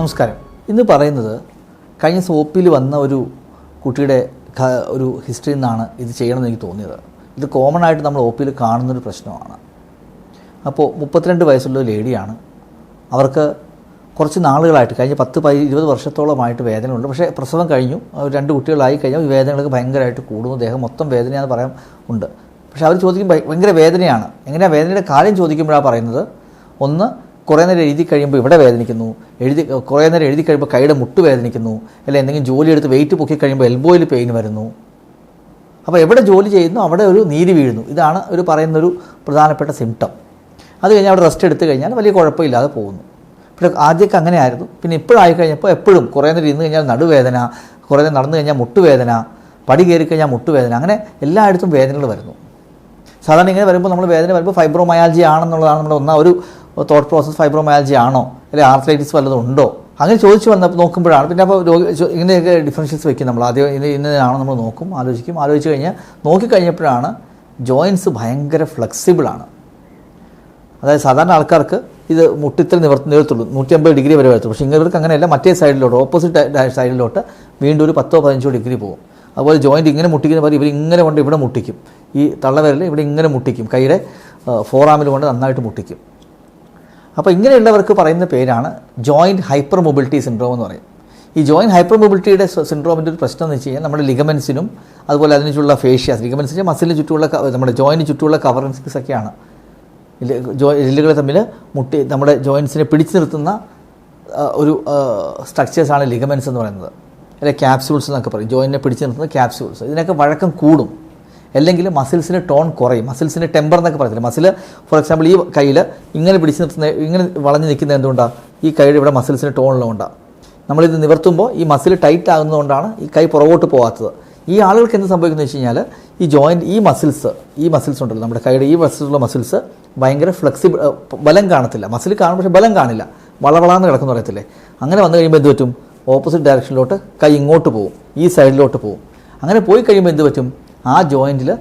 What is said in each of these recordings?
നമസ്കാരം. ഇന്ന് പറയുന്നത് കഴിഞ്ഞ ദിവസം ഒ പിയിൽ വന്ന ഒരു കുട്ടിയുടെ ഒരു ഹിസ്റ്ററിയിൽ നിന്നാണ് ഇത് ചെയ്യണമെന്ന് എനിക്ക് തോന്നിയത്. ഇത് കോമൺ ആയിട്ട് നമ്മൾ ഒ പിയിൽ കാണുന്നൊരു പ്രശ്നമാണ്. അപ്പോൾ മുപ്പത്തിരണ്ട് വയസ്സുള്ള ലേഡിയാണ്. അവർക്ക് കുറച്ച് നാളുകളായിട്ട് കഴിഞ്ഞ പത്ത് പതി ഇരുപത് വർഷത്തോളമായിട്ട് വേദനയുണ്ട്. പക്ഷേ പ്രസവം കഴിഞ്ഞു. രണ്ട് കുട്ടികളായി കഴിഞ്ഞാൽ ഈ വേദനകളൊക്കെ ഭയങ്കരമായിട്ട് കൂടുന്നു. ദേഹം മൊത്തം വേദനയാണെന്ന് പറയാൻ ഉണ്ട്. പക്ഷേ അവർ ചോദിക്കുമ്പോൾ ഭയങ്കര വേദനയാണ്. എങ്ങനെയാണ് വേദനയുടെ കാര്യം ചോദിക്കുമ്പോഴാണ് പറയുന്നത്? ഒന്ന് കുറേ നേരം എഴുതി കഴിയുമ്പോൾ ഇവിടെ വേദനിക്കുന്നു. എഴുതി കുറേ നേരം എഴുതി കഴിയുമ്പോൾ കൈയുടെ മുട്ട് വേദനിക്കുന്നു. അല്ലെങ്കിൽ എന്തെങ്കിലും ജോലി എടുത്ത് വെയിറ്റ് പൊക്കി കഴിയുമ്പോൾ എൽബോയിൽ പെയിൻ വരുന്നു. അപ്പോൾ എവിടെ ജോലി ചെയ്യുന്നു അവിടെ ഒരു നീര് വീഴുന്നു. ഇതാണ് ഒരു പറയുന്നൊരു പ്രധാനപ്പെട്ട സിംറ്റം അത് കഴിഞ്ഞ് അവിടെ റെസ്റ്റ് എടുത്തു കഴിഞ്ഞാൽ വലിയ കുഴപ്പമില്ലാതെ പോകുന്നു. പക്ഷേ ആദ്യമൊക്കെ അങ്ങനെയായിരുന്നു. പിന്നെ ഇപ്പോഴായി കഴിഞ്ഞപ്പോൾ എപ്പോഴും കുറേ നേരം ഇരുന്ന് കഴിഞ്ഞാൽ നടുവേദന കുറേ നേരം നടന്നു കഴിഞ്ഞാൽ മുട്ടുവേദന പടി കയറി കഴിഞ്ഞാൽ മുട്ടുവേദന അങ്ങനെ എല്ലായിടത്തും വേദനകൾ വരുന്നു. സാധാരണ ഇങ്ങനെ വരുമ്പോൾ നമ്മൾ വേദന വരുമ്പോൾ ഫൈബ്രോമയാൾജി ആണെന്നുള്ളതാണ് നമ്മുടെ ഒന്നാ ഒരു തോട്ട് പ്രോസസ് ഫൈബ്രോമയാൾജി ആണോ? അല്ലെങ്കിൽ ആർത്രൈറ്റിസ് വല്ലതും ഉണ്ടോ? അങ്ങനെ ചോദിച്ചു വന്നപ്പോൾ നോക്കുമ്പോഴാണ്. പിന്നെ അപ്പോൾ രോഗി ഇങ്ങനെയൊക്കെ ഡിഫറൻഷ്യൽസ് വെക്കും നമ്മൾ. ആദ്യം ഇന്ന് ഇന്നതാണോ നമ്മൾ നോക്കും ആലോചിക്കും. ആലോചിച്ച് കഴിഞ്ഞാൽ നോക്കിക്കഴിഞ്ഞപ്പോഴാണ് ജോയിൻസ് ഭയങ്കര ഫ്ലെക്സിബിളാണ് അതായത് സാധാരണ ആൾക്കാർക്ക് ഇത് മുട്ടിത്തിൽ നിവർത്തി നിവർത്തുള്ളൂ. നൂറ്റി അമ്പത് ഡിഗ്രി വരെ വരത്തുള്ളൂ പക്ഷേ ഇവർക്ക് അങ്ങനെയല്ല മറ്റേ സൈഡിലോട്ട് ഓപ്പോസിറ്റ് സൈഡിലോട്ട് വീണ്ടും ഒരു പത്തോ പതിനഞ്ചോ ഡിഗ്രി പോകും. അതുപോലെ ജോയിന്റ് ഇങ്ങനെ മുട്ടിക്കുന്ന പോലെ ഇവർ ഇങ്ങനെ കൊണ്ട് ഇവിടെ മുട്ടിക്കും. ഈ തള്ളവിരൽ ഇവിടെ ഇങ്ങനെ മുട്ടിക്കും. കൈയുടെ ഫോറാമിൽ കൊണ്ട് നന്നായിട്ട് മുട്ടിക്കും. അപ്പോൾ ഇങ്ങനെയുള്ളവർക്ക് പറയുന്ന പേരാണ് ജോയിന്റ് ഹൈപ്പർ മൊബിലിറ്റി സിൻഡ്രോം എന്ന് പറയും. ഈ ജോയിന്റ് ഹൈപ്പർ മൊബിലിറ്റിയുടെ സിൻഡ്രോമിന്റെ ഒരു പ്രശ്നം എന്ന് വെച്ച് കഴിഞ്ഞാൽ നമ്മുടെ ലിഗമെൻസിനും അതുപോലെ അതിന് ചുറ്റുള്ള ഫേഷ്യാസ് ലിഗമെൻസിന്റെ മസിലിന് ചുറ്റുമുള്ള നമ്മുടെ ജോയിന്റ് ചുറ്റുമുള്ള ജോ എല്ലുകൾ തമ്മിൽ മുട്ടി നമ്മുടെ ജോയിൻസിനെ പിടിച്ചു നിർത്തുന്ന ഒരു സ്ട്രക്ചേഴ്സാണ് ലിഗമെൻസ് എന്ന് പറയുന്നത്. അല്ലെ ക്യാപ്സ്യൂൾസ് എന്നൊക്കെ പറയും. ജോയിനെ പിടിച്ചു നിർത്തുന്ന ക്യാപ്സ്യൂൾസ് ഇതിനൊക്കെ വഴക്കം കൂടും. അല്ലെങ്കിൽ മസിൽസിന് ടോൺ കുറയും. മസിൽസിന് ടെമ്പർ എന്നൊക്കെ പറയത്തില്ല മസിൽ ഫോർ എക്സാമ്പിൾ ഈ കയ്യിൽ ഇങ്ങനെ പിടിച്ച് നിർത്തുന്ന ഇങ്ങനെ വളഞ്ഞ് നിൽക്കുന്നത് എന്തുകൊണ്ടാണ് ഈ കൈയുടെ ഇവിടെ മസിൽസിന് ടോൺ ഉള്ളതുകൊണ്ടാണ് നമ്മളിത് നിവർത്തുമ്പോൾ ഈ മസിൽ ടൈറ്റ് ആകുന്നതുകൊണ്ടാണ് ഈ കൈ പുറകോട്ട് പോകാത്തത് ഈ ആളുകൾക്ക് എന്ത് സംഭവിക്കുന്നത് വെച്ച് കഴിഞ്ഞാൽ ഈ ജോയിന്റ് ഈ മസിൽസ് ഈ മസിൽസ് ഉണ്ടല്ലോ നമ്മുടെ കൈയുടെ ഈ മസിലുള്ള മസിൽസ് ഭയങ്കര ഫ്ലെക്സിബിൾ ബലം കാണത്തില്ല. മസിൽ കാണും പക്ഷേ ബലം കാണില്ല. വളവളാന്ന് കിടക്കുന്ന പറയത്തില്ലേ അങ്ങനെ വന്നു കഴിയുമ്പോൾ എന്ത് പറ്റും? ഓപ്പോസിറ്റ് ഡയറക്ഷനിലോട്ട് കൈ ഇങ്ങോട്ട് പോകും ഈ സൈഡിലോട്ട് പോകും അങ്ങനെ പോയി കഴിയുമ്പോൾ എന്ത് പറ്റും? ആ ജോയിന്റിൽ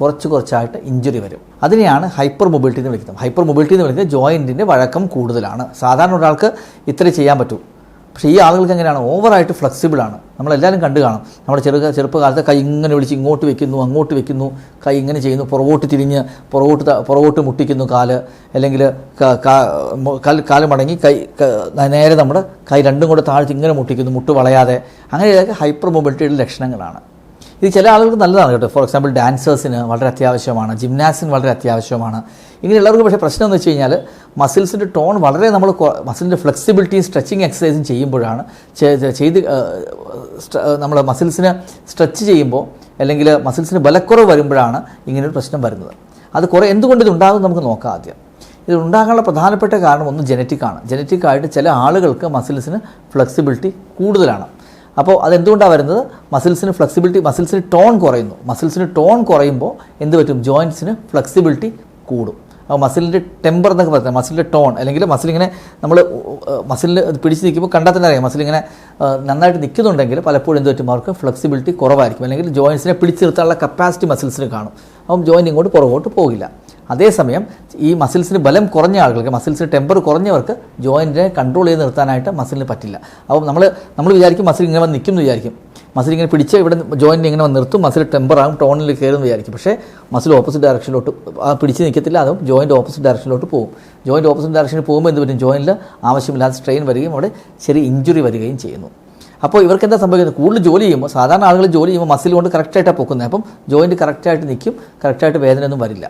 കുറച്ച് കുറച്ചായിട്ട് ഇഞ്ചുറി വരും. അതിനെയാണ് ഹൈപ്പർ മൊബിലിറ്റി എന്ന് വിളിക്കുന്നത്. ഹൈപ്പർ മൊബിലിറ്റി എന്ന് വിളിക്കുന്നത് ജോയിന്റിന്റെ വഴക്കം കൂടുതലാണ്. സാധാരണ ഒരാൾക്ക് ഇത്ര ചെയ്യാൻ പറ്റും. പക്ഷേ ഈ ആളുകൾക്ക് എങ്ങനെയാണ്? ഓവറായിട്ട് ഫ്ലെക്സിബിളാണ് നമ്മളെല്ലാവരും കണ്ടു കാണും. നമ്മുടെ ചെറു ചെറുപ്പകാലത്ത് കൈ ഇങ്ങനെ വിളിച്ച് ഇങ്ങോട്ട് വെക്കുന്നു അങ്ങോട്ട് വെക്കുന്നു. കൈ ഇങ്ങനെ ചെയ്യുന്നു. പുറകോട്ട് തിരിഞ്ഞ് പുറകോട്ട് പുറകോട്ട് മുട്ടിക്കുന്നു കാൽ. അല്ലെങ്കിൽ കാൽ മടങ്ങി കൈ നേരെ നമ്മുടെ കൈ രണ്ടും കൂടെ താഴ്ത്തി ഇങ്ങനെ മുട്ടിക്കുന്നു. മുട്ട് വളയാതെ. അങ്ങനെയൊക്കെ ഹൈപ്പർ മൊബിലിറ്റിയുടെ ലക്ഷണങ്ങളാണ്. ഇത് ചില ആളുകൾക്ക് നല്ലതാണ് കേട്ടോ. ഫോർ എക്സാമ്പിൾ ഡാൻസേഴ്സിന് വളരെ അത്യാവശ്യമാണ്. ജിംനാസിന് വളരെ അത്യാവശ്യമാണ്. ഇങ്ങനെയുള്ളവർക്ക് പക്ഷേ പ്രശ്നം എന്ന് വെച്ച് കഴിഞ്ഞാൽ മസിൽസിന്റെ ടോൺ വളരെ നമ്മൾ മസിലിന്റെ ഫ്ലെക്സിബിലിറ്റിയും സ്ട്രെച്ചിങ് എക്സസൈസും ചെയ്യുമ്പോഴാണ് ചെയ്ത് നമ്മൾ മസിൽസിന് സ്ട്രെച്ച് ചെയ്യുമ്പോൾ അല്ലെങ്കിൽ മസിൽസിന് ബലക്കുറവ് വരുമ്പോഴാണ് ഇങ്ങനൊരു പ്രശ്നം വരുന്നത്. അത് കുറേ എന്തുകൊണ്ട് ഇതുണ്ടാകും നമുക്ക് നോക്കാം ആദ്യം. ഇത് ഉണ്ടാകാനുള്ള പ്രധാനപ്പെട്ട കാരണം ഒന്ന് ജനറ്റിക്കാണ് ആയിട്ട് ചില ആളുകൾക്ക് മസിൽസിന് ഫ്ലെക്സിബിലിറ്റി കൂടുതലാണ്. അപ്പോൾ അതെന്തുകൊണ്ടാണ് വരുന്നത്? മസിൽസിന് ഫ്ലെക്സിബിലിറ്റി മസിൽസിന് ടോൺ കുറയുന്നു. മസിൽസിന് ടോൺ കുറയുമ്പോൾ എന്ത് പറ്റും? ജോയിന്റ്സിന് ഫ്ലെക്സിബിലിറ്റി കൂടും. അപ്പോൾ മസിലിന്റെ ടെമ്പർ എന്നൊക്കെ പറയുന്നത് മസിലിന്റെ ടോൺ അല്ലെങ്കിൽ മസിലിങ്ങനെ നമ്മൾ മസിലിൽ പിടിച്ച് നിൽക്കുമ്പോൾ കണ്ടാൽ തന്നെ അറിയാം. മസിലിങ്ങനെ നന്നായിട്ട് നിൽക്കുന്നുണ്ടെങ്കിൽ പലപ്പോഴും എന്ത് പറ്റും? അവർക്ക് ഫ്ലെക്സിബിലിറ്റി കുറവായിരിക്കും. അല്ലെങ്കിൽ ജോയിൻസിനെ പിടിച്ചിരുത്താനുള്ള കപ്പാസിറ്റി മസിൽസിന് കാണും. അപ്പം ജോയിൻ ഇങ്ങോട്ട് പുറകോട്ട് പോകില്ല. അതേസമയം ഈ മസിൽസിന് ബലം കുറഞ്ഞ ആളുകൾക്ക് മസിൽസിന് ടെമ്പർ കുറഞ്ഞവർക്ക് ജോയിന്റിനെ കൺട്രോൾ ചെയ്ത് നിർത്താനായിട്ട് മസിലിന് പറ്റില്ല. അപ്പോൾ നമ്മൾ നമ്മൾ വിചാരിക്കും മസിൽ ഇങ്ങനെ വന്ന് നിൽക്കും എന്ന് വിചാരിക്കും. മസിൽ ഇങ്ങനെ പിടിച്ച് ഇവിടെ ജോയിന്റ് ഇങ്ങനെ വന്ന് നിർത്തും മസിൽ ടെമ്പർ ആകും ടോണിൽ കയറുമെന്ന് വിചാരിക്കും. പക്ഷേ മസിൽ ഓപ്പോസിറ്റ് ഡയറക്ഷനിലോട്ട് പിടിച്ച് നിൽക്കത്തില്ല അതും ജോയിന്റ് ഓപ്പോസിറ്റ് ഡയറക്ഷനിലോട്ട് പോകും. ജോയിന്റ് ഓപ്പോസിറ്റ് ഡയറക്ഷനിൽ പോകുമ്പോൾ എന്ത് പറ്റും? ജോയിന്റിൽ ആവശ്യമില്ലാത്ത സ്ട്രെയിൻ വരികയും അവിടെ ചെറിയ ഇഞ്ചുറി വരികയും ചെയ്യുന്നു. അപ്പോൾ ഇവർക്ക് എന്താ സംഭവിക്കുന്നത്? കൂടുതൽ ജോലി ചെയ്യുമ്പോൾ സാധാരണ ആളുകൾ ജോലി ചെയ്യുമ്പോൾ മസിൽ കൊണ്ട് കറക്റ്റായിട്ടാണ് പൊക്കുന്നത്. അപ്പം ജോയിന്റ് കറക്റ്റായിട്ട് നിൽക്കും കറക്റ്റായിട്ട് വേദനയൊന്നും വരില്ല.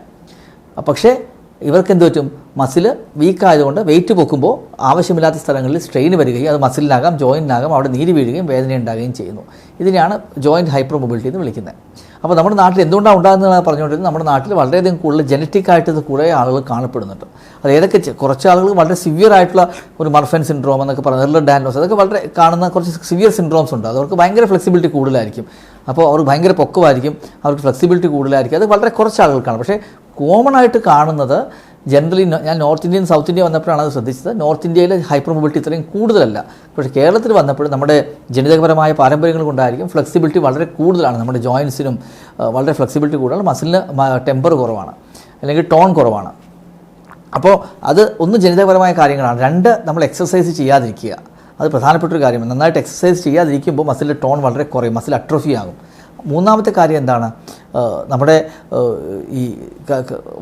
പക്ഷേ ഇവർക്ക് എന്ത് പറ്റും മസിൽ വീക്ക് ആയതുകൊണ്ട് വെയിറ്റ് പൊക്കുമ്പോൾ ആവശ്യമില്ലാത്ത സ്ഥലങ്ങളിൽ സ്ട്രെയിൻ വരികയും അത് മസിലിനാകാം ജോയിന്റിനാകാം അവിടെ നീര് വീഴുകയും വേദന ഉണ്ടാകുകയും ചെയ്യുന്നു. ഇതിനെയാണ് ജോയിന്റ് ഹൈപ്പർ മൊബിലിറ്റി എന്ന് വിളിക്കുന്നത്. അപ്പോൾ നമ്മുടെ നാട്ടിൽ എന്തുകൊണ്ടാണ് ഉണ്ടാകുന്നതെന്ന് പറഞ്ഞുകൊണ്ടിരുന്നത്? നമ്മുടെ നാട്ടിൽ വളരെയധികം കൂടുതൽ ജനറ്റിക് ആയിട്ട് ഇത് കുറേ ആളുകൾ കാണപ്പെടുന്നുണ്ട്. അത് ഏതൊക്കെ കുറച്ച് ആളുകൾ വളരെ സിവിയർ ആയിട്ടുള്ള ഒരു മർഫൻ സിൻഡ്രോം എന്നൊക്കെ പറയുന്നത് എർലർ ഡാൻഡോസ് അതൊക്കെ വളരെ കാണുന്ന കുറച്ച് സിവിയർ സിൻഡ്രോംസ് ഉണ്ട്. അവർക്ക് ഭയങ്കര ഫ്ലെക്സിബിലിറ്റി കൂടുതലായിരിക്കും. അപ്പോൾ അവർക്ക് ഭയങ്കര പൊക്കമായിരിക്കും. അവർക്ക് ഫ്ലെക്സിബിലിറ്റി കൂടുതലായിരിക്കും. അത് വളരെ കുറച്ച് ആളുകൾക്കാണ് പക്ഷേ കോമൺ ആയിട്ട് കാണുന്നത് ജനറലി ഞാൻ നോർത്ത് ഇന്ത്യൻ സൗത്ത് ഇന്ത്യ വന്നപ്പോഴാണ് അത് ശ്രദ്ധിച്ചത്. നോർത്ത് ഇന്ത്യയിൽ ഹൈപ്പർ മൊബിലിറ്റി ഇത്രയും കൂടുതലല്ല. പക്ഷേ കേരളത്തിൽ വന്നപ്പോൾ നമ്മുടെ ജനിതകപരമായ പാരമ്പര്യങ്ങൾ കൊണ്ടായിരിക്കും ഫ്ലെക്സിബിലിറ്റി വളരെ കൂടുതലാണ്. നമ്മുടെ ജോയിൻസിനും വളരെ ഫ്ലെക്സിബിലിറ്റി കൂടുതലാണ്. മസിലിന് ടെമ്പർ കുറവാണ്. അല്ലെങ്കിൽ ടോൺ കുറവാണ്. അപ്പോൾ അത് ഒന്ന് ജനിതകപരമായ കാര്യങ്ങളാണ്. രണ്ട് നമ്മൾ എക്സസൈസ് ചെയ്യാതിരിക്കുക. അത് പ്രധാനപ്പെട്ട ഒരു കാര്യമാണ്. നന്നായിട്ട് എക്സസൈസ് ചെയ്യാതിരിക്കുമ്പോൾ മസിലിന്റെ ടോൺ വളരെ കുറയും. മസിൽ അട്രോഫി ആകും. മൂന്നാമത്തെ കാര്യം എന്താണ്? നമ്മുടെ ഈ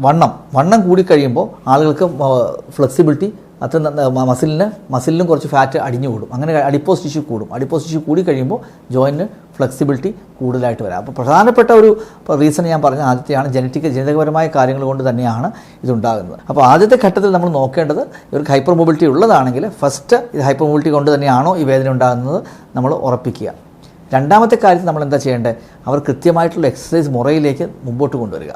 വണ്ണം. വണ്ണം കൂടിക്കഴിയുമ്പോൾ ആളുകൾക്ക് ഫ്ലെക്സിബിലിറ്റി അത്ര മസിലിന് മസിലിനും കുറച്ച് ഫാറ്റ് അടിഞ്ഞു കൂടും അങ്ങനെ അഡിപ്പോസ് ടിഷ്യൂ കൂടും. അഡിപ്പോസ് ടിഷ്യൂ കൂടി കഴിയുമ്പോൾ ജോയിന്റിന് ഫ്ലെക്സിബിലിറ്റി കൂടുതലായിട്ട് വരാം. അപ്പോൾ പ്രധാനപ്പെട്ട ഒരു റീസൺ ഞാൻ പറഞ്ഞ ആദ്യത്തെയാണ് ജനറ്റിക് ജനിതകപരമായ കാര്യങ്ങൾ കൊണ്ട് തന്നെയാണ് ഇതുണ്ടാകുന്നത്. അപ്പോൾ ആദ്യത്തെ ഘട്ടത്തിൽ നമ്മൾ നോക്കേണ്ടത് ഇവർക്ക് ഹൈപ്പർ മൊബിലിറ്റി ഉള്ളതാണെങ്കിൽ ഫസ്റ്റ് ഇത് ഹൈപ്പർ മൊബിലിറ്റി കൊണ്ട് തന്നെയാണോ ഈ വേദന ഉണ്ടാകുന്നത് നമ്മൾ ഉറപ്പിക്കുക. രണ്ടാമത്തെ കാര്യത്തിൽ നമ്മൾ എന്താ ചെയ്യേണ്ടത്? അവർ കൃത്യമായിട്ടുള്ള എക്സസൈസ് മുറയിലേക്ക് മുമ്പോട്ട് കൊണ്ടുവരിക.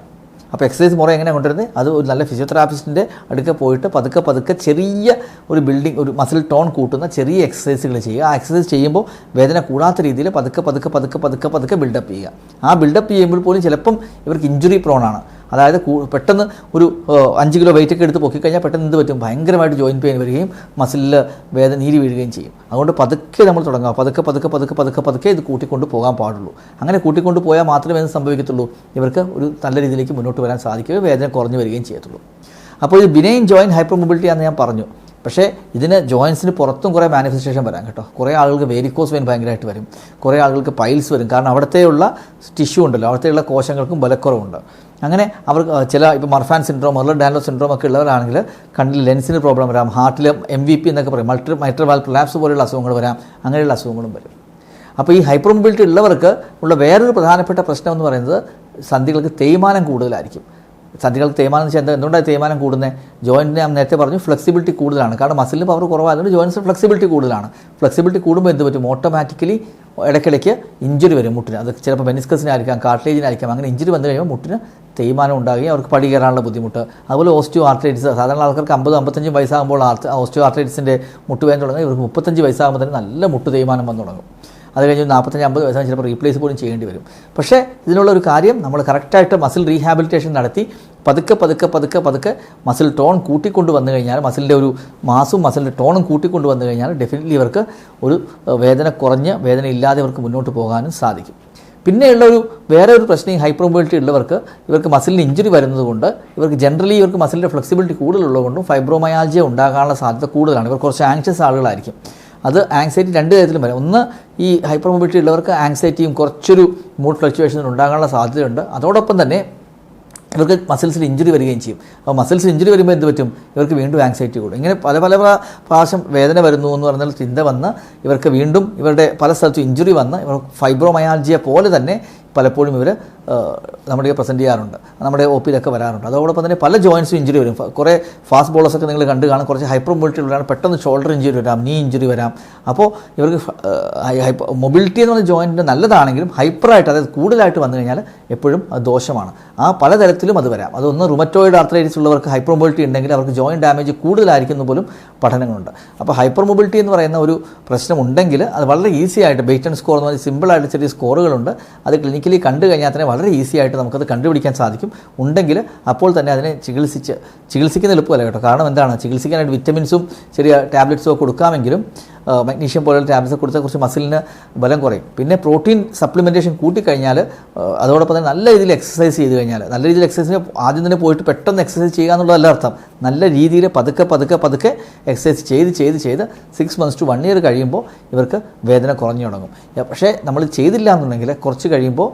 അപ്പോൾ എക്സസൈസ് മുറ എങ്ങനെ കൊണ്ടുവരുന്നത്? അത് ഒരു നല്ല ഫിസിയോതെറാപ്പിസ്റ്റിന്റെ അടുക്ക പോയിട്ട് പതുക്കെ പതുക്കെ ചെറിയ ഒരു ബിൽഡിംഗ് ഒരു മസിൽ ടോൺ കൂട്ടുന്ന ചെറിയ എക്സസൈസുകൾ ചെയ്യുക. ആ എക്സസൈസ് ചെയ്യുമ്പോൾ വേദന കൂടാത്ത രീതിയിൽ പതുക്കെ പതുക്കെ പതുക്കെ പതുക്കെ പതുക്കെ ബിൽഡപ്പ് ചെയ്യുക. ആ ബിൽഡപ്പ് ചെയ്യുമ്പോൾ പോലും ചിലപ്പം ഇവർക്ക് ഇഞ്ചുറി പ്രോണാണ് അതായത് പെട്ടെന്ന് ഒരു അഞ്ച് കിലോ വെയിറ്റ് ഒക്കെ എടുത്ത് പൊക്കിക്കഴിഞ്ഞാൽ പെട്ടെന്ന് എന്ത് പറ്റും? ഭയങ്കരമായിട്ട് ജോയിന്റ് പെയിൻ വരികയും മസിലിൽ വേദന നീരി വീഴുകയും ചെയ്യും. അതുകൊണ്ട് പതുക്കെ നമ്മൾ തുടങ്ങുക പതുക്കെ പതുക്കെ പതുക്കെ പതുക്കെ പതുക്കെ ഇത് കൂട്ടിക്കൊണ്ട് പോകാൻ പാടുള്ളൂ. അങ്ങനെ കൂട്ടിക്കൊണ്ട് പോയാൽ മാത്രമേ എന്ത് സംഭവിക്കത്തുള്ളൂ? ഇവർക്ക് ഒരു നല്ല രീതിയിലേക്ക് മുന്നോട്ട് വരാൻ സാധിക്കുകയും വേദന കുറഞ്ഞു വരികയും ചെയ്യത്തുള്ളൂ. അപ്പോൾ ഇത് ബിനൈൻ ജോയിന്റ് ഹൈപ്പർ മൊബിലിറ്റി എന്ന് ഞാൻ പറഞ്ഞു. പക്ഷേ ഇതിന് ജോയിൻസിന് പുറത്തും കുറേ മാനിഫെസ്റ്റേഷൻ വരാം കേട്ടോ. കുറേ ആളുകൾക്ക് വേരിക്കോസ് വെയിൻ ഭയങ്കരമായിട്ട് വരും. കുറേ ആളുകൾക്ക് പൈൽസ് വരും. കാരണം അവിടത്തെയുള്ള ടിഷ്യൂ ഉണ്ടല്ലോ. അവിടത്തെയുള്ള കോശങ്ങൾക്കും ബലക്കുറവുണ്ട്. അങ്ങനെ അവർക്ക് ചില ഇപ്പോൾ മർഫാൻ സിൻഡ്രോം മെർലർ ഡാനോ സിൻഡ്രോം ഒക്കെ ഉള്ളവരാണെങ്കിൽ കണ്ണിൽ ലെൻസിന് പ്രോബ്ലം വരാം ഹാർട്ടിൽ എം വി പി എന്നൊക്കെ പറയും മൾട്ടി മൈട്രോവാൽ പ്രലാപ്സ് പോലെയുള്ള അസുഖങ്ങൾ വരാം അങ്ങനെയുള്ള അസുഖങ്ങളും വരും. അപ്പോൾ ഈ ഹൈപ്പർ മൊബിലിറ്റി ഉള്ളവർക്ക് ഉള്ള വേറൊരു പ്രധാനപ്പെട്ട പ്രശ്നം എന്ന് പറയുന്നത് സന്ധികൾക്ക് തേയ്മാനം കൂടുതലായിരിക്കും. സന്ധികൾക്ക് തേയ്മാനം എന്ന് വെച്ചാൽ എന്താ എന്തുകൊണ്ടാണ് തേയ്മാനം കൂടുന്നത് ജോയിന്റിന് ഞാൻ നേരത്തെ പറഞ്ഞു ഫ്ലെക്സിബിലിറ്റി കൂടുതലാണ്. കാരണം മസിലിന് പവർ കുറവായതുകൊണ്ട് ജോയിൻസിന് ഫ്ലെക്സിബിലിറ്റി കൂടുതലാണ്. ഫ്ലെക്സിബിലിറ്റി കൂടുമ്പോൾ എന്ത് പറ്റും? ഓട്ടോമാറ്റിക്കലി ഇടയ്ക്കിടയ്ക്ക് ഇഞ്ചുറി വരും മുട്ടിന്. അത് ചിലപ്പോൾ മെനിസ്കസിനായിരിക്കാം കാർട്ടിലേജിനായിരിക്കാം അങ്ങനെ ഇഞ്ചുറി വന്നു കഴിയുമ്പോൾ മുട്ടിന് തേയ്മാനം ഉണ്ടാകുകയും അവർക്ക് പടി കയറാനുള്ള ബുദ്ധിമുട്ട്. അതുപോലെ ഓസ്റ്റിയോ ആർത്രൈറ്റിസ് സാധാരണ ആൾക്കാർക്ക് അമ്പത് അമ്പത്തഞ്ച് വയസ്സാകുമ്പോൾ ആർത്ത് ഓസ്റ്റിയോ ആർത്രൈറ്റിസിന്റെ മുട്ടുവേദന തുടങ്ങി. ഇവർക്ക് മുപ്പത്തഞ്ച് വയസ്സാകുമ്പോൾ തന്നെ നല്ല മുട്ട് തേയ്മാനം വന്നു തുടങ്ങും. അത് കഴിഞ്ഞ് നാൽപ്പത്തഞ്ച് അമ്പത് വയസ്സാണ് ചിലപ്പോൾ റീപ്ലേസ് പോലും ചെയ്യേണ്ടി വരും. പക്ഷേ ഇതിനുള്ള ഒരു കാര്യം നമ്മൾ കറക്റ്റായിട്ട് മസിൽ റീഹാബിലിറ്റേഷൻ നടത്തി പതുക്കെ പതുക്കെ പതുക്കെ പതുക്കെ മസിൽ ടോൺ കൂട്ടിക്കൊണ്ട് വന്നു കഴിഞ്ഞാൽ മസിലിന്റെ ഒരു മാസും മസിലിന്റെ ടോണും കൂട്ടിക്കൊണ്ട് വന്നു കഴിഞ്ഞാൽ ഡെഫിനറ്റ്ലി ഇവർക്ക് ഒരു വേദന കുറഞ്ഞ് വേദന ഇല്ലാതെ ഇവർക്ക് മുന്നോട്ട് പോകാനും സാധിക്കും. പിന്നെയുള്ള ഒരു വേറെ ഒരു പ്രശ്നം ഈ ഹൈപ്പർ മൊബിലിറ്റി ഉള്ളവർക്ക് ഇവർക്ക് മസിലിന് ഇഞ്ചുറി വരുന്നതുകൊണ്ട് ഇവർക്ക് ജനറലി ഇവർക്ക് മസിലിന്റെ ഫ്ലെക്സിബിലിറ്റി കൂടുതലുള്ളതുകൊണ്ടും ഫൈബ്രോമയാൾജിയ ഉണ്ടാകാനുള്ള സാധ്യത കൂടുതലാണ്. ഇവർ കുറച്ച് ആങ്ഷ്യസ് ആളുകളായിരിക്കും. അത് ആങ്സൈറ്റി രണ്ട് തരത്തിലും വരാം. ഒന്ന് ഈ ഹൈപ്പർ മൊബിലിറ്റി ഉള്ളവർക്ക് ആങ്സൈറ്റിയും കുറച്ചൊരു മൂഡ് ഫ്ലക്ച്വേഷൻ ഉണ്ടാകാനുള്ള സാധ്യതയുണ്ട്. അതോടൊപ്പം തന്നെ ഇവർക്ക് മസിൽസിൽ ഇഞ്ചുറി വരികയും ചെയ്യും. അപ്പോൾ മസിൽസിൽ ഇഞ്ചുറി വരുമ്പോൾ എന്ത് പറ്റും? ഇവർക്ക് വീണ്ടും ആങ്സൈറ്റി കൂടും. ഇങ്ങനെ പല പല പ്രാ- പ്രാവശ്യം വേദന വരുന്നു എന്ന് പറഞ്ഞാൽ ചിന്ത വന്ന് ഇവർക്ക് വീണ്ടും ഇവരുടെ പല സ്ഥലത്തും ഇഞ്ചുറി വന്ന് ഇവർ ഫൈബ്രോമയാൾജിയ പോലെ തന്നെ പലപ്പോഴും ഇവർ നമ്മുടെ പ്രസന്റ് ചെയ്യാറുണ്ട്. നമ്മുടെ ഒ പിയിലൊക്കെ വരാറുണ്ട്. അതോടൊപ്പം തന്നെ പല ജോയിൻസും ഇഞ്ചുറി വരും. കുറേ ഫാസ്റ്റ് ബോളേഴ്സൊക്കെ നിങ്ങൾ കണ്ടു കാണും. കുറച്ച് ഹൈപ്പർ മൊബിലിറ്റി ഉള്ളതാണ് പെട്ടെന്ന് ഷോൾഡർ ഇഞ്ചുറി വരാം നീ ഇഞ്ചുറി വരാം. അപ്പോൾ ഇവർക്ക് മൊബിലിറ്റി എന്ന് പറഞ്ഞ ജോയിന്റ് നല്ലതാണെങ്കിലും ഹൈപ്പറായിട്ട് അതായത് കൂടുതലായിട്ട് വന്നു കഴിഞ്ഞാൽ എപ്പോഴും അത് ദോഷമാണ്. ആ പലതരത്തിലും അത് വരാം. അതൊന്ന് റുമറ്റോയിഡ് ആർത്രൈറ്റിസ് ഉള്ളവർക്ക് ഹൈപ്പർ മൊബിലിറ്റി ഉണ്ടെങ്കിൽ അവർക്ക് ജോയിന്റ് ഡാമേജ് കൂടുതലായിരിക്കുന്നു പോലും പഠനങ്ങളുണ്ട്. അപ്പോൾ ഹൈപ്പർ മൊബിലിറ്റി എന്ന് പറയുന്ന ഒരു പ്രശ്നം ഉണ്ടെങ്കിൽ അത് വളരെ ഈസി ആയിട്ട് ബെയ്റ്റൺ സ്കോർ എന്ന് പറഞ്ഞാൽ സിമ്പിളായിട്ട് ചെറിയ സ്കോറുകളുണ്ട് അത് ക്ലിനിക്കലി കണ്ടു കഴിഞ്ഞാൽ തന്നെ വളരെ ഈസി ആയിട്ട് നമുക്കത് കണ്ടുപിടിക്കാൻ സാധിക്കും. ഉണ്ടെങ്കിൽ അപ്പോൾ തന്നെ അതിനെ ചികിത്സിച്ച് ചികിത്സിക്കുന്ന എളുപ്പമല്ല കേട്ടോ. കാരണം എന്താണ്? ചികിത്സിക്കാനായിട്ട് വിറ്റമിൻസും ചെറിയ ടാബ്ലറ്റ്സും കൊടുക്കാമെങ്കിലും മഗ്നീഷ്യം പോലുള്ള ടാബ്ലറ്റ്സ് കൊടുത്താൽ കുറച്ച് മസിലിന് ബലം കുറയും. പിന്നെ പ്രോട്ടീൻ സപ്ലിമെന്റേഷൻ കൂട്ടിക്കഴിഞ്ഞാൽ അതോടൊപ്പം തന്നെ നല്ല രീതിയിൽ എക്സസൈസ് ചെയ്ത് കഴിഞ്ഞാൽ നല്ല രീതിയിൽ എക്സസൈസിന് ആദ്യം തന്നെ പോയിട്ട് പെട്ടെന്ന് എക്സസൈസ് ചെയ്യുക എന്നുള്ളതല്ല അർത്ഥം. നല്ല രീതിയിൽ പതുക്കെ പതുക്കെ പതുക്കെ എക്സസൈസ് ചെയ്ത് ചെയ്ത് ചെയ്ത് six months to one year കഴിയുമ്പോൾ ഇവർക്ക് വേദന കുറഞ്ഞു തുടങ്ങും. പക്ഷേ നമ്മൾ ചെയ്തില്ല എന്നുണ്ടെങ്കിൽ കുറച്ച് കഴിയുമ്പോൾ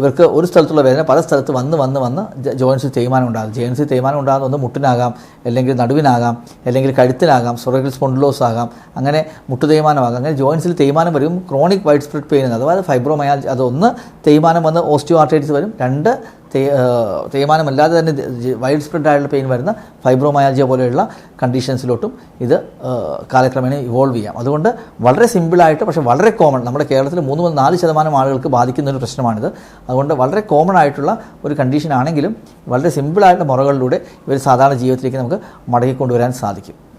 ഇവർക്ക് ഒരു സ്ഥലത്തുള്ള വേദന പല സ്ഥലത്ത് വന്ന് വന്ന് വന്ന് ജോയിൻസിൽ തേയ്മാനം ഉണ്ടാകും ജോയിൻസിൽ തേയ്മാനം ഉണ്ടാകുന്ന ഒന്ന് മുട്ടിനാകാം അല്ലെങ്കിൽ നടുവിനാകാം അല്ലെങ്കിൽ കഴുത്തിനാകാം സൊറൈക്കൽ സ്പോണ്ടിലോസ് ആകാം അങ്ങനെ മുട്ടു തേയ്മാനമാകാം. അങ്ങനെ ജോയിൻസിൽ തേയ്മാനം വരും ക്രോണിക് വൈഡ് സ്പ്രെഡ് പെയിൻ അഥവാ ഫൈബ്രോമയാൽ അതൊന്ന് തേയ്മാനം വന്ന് ഓസ്റ്റിയോ ആർട്ടൈറ്റിസ് വരും രണ്ട് തേയ്മാനമല്ലാതെ തന്നെ വൈഡ് സ്പ്രെഡ് ആയിട്ടുള്ള പെയിൻ വരുന്ന ഫൈബ്രോമയാജിയ പോലെയുള്ള കണ്ടീഷൻസിലോട്ടും ഇത് കാലക്രമേണ ഇവോൾവ് ചെയ്യാം. അതുകൊണ്ട് വളരെ സിമ്പിളായിട്ട് പക്ഷേ വളരെ കോമൺ നമ്മുടെ കേരളത്തിൽ മൂന്ന് മുതൽ നാല് ശതമാനം ആളുകൾക്ക് ബാധിക്കുന്ന ഒരു പ്രശ്നമാണിത്. അതുകൊണ്ട് വളരെ കോമൺ ആയിട്ടുള്ള ഒരു കണ്ടീഷൻ ആണെങ്കിലും വളരെ സിമ്പിളായിട്ടുള്ള മുറകളിലൂടെ ഇവർ സാധാരണ ജീവിതത്തിലേക്ക് നമുക്ക് മടക്കി കൊണ്ടുവരാൻ സാധിക്കും.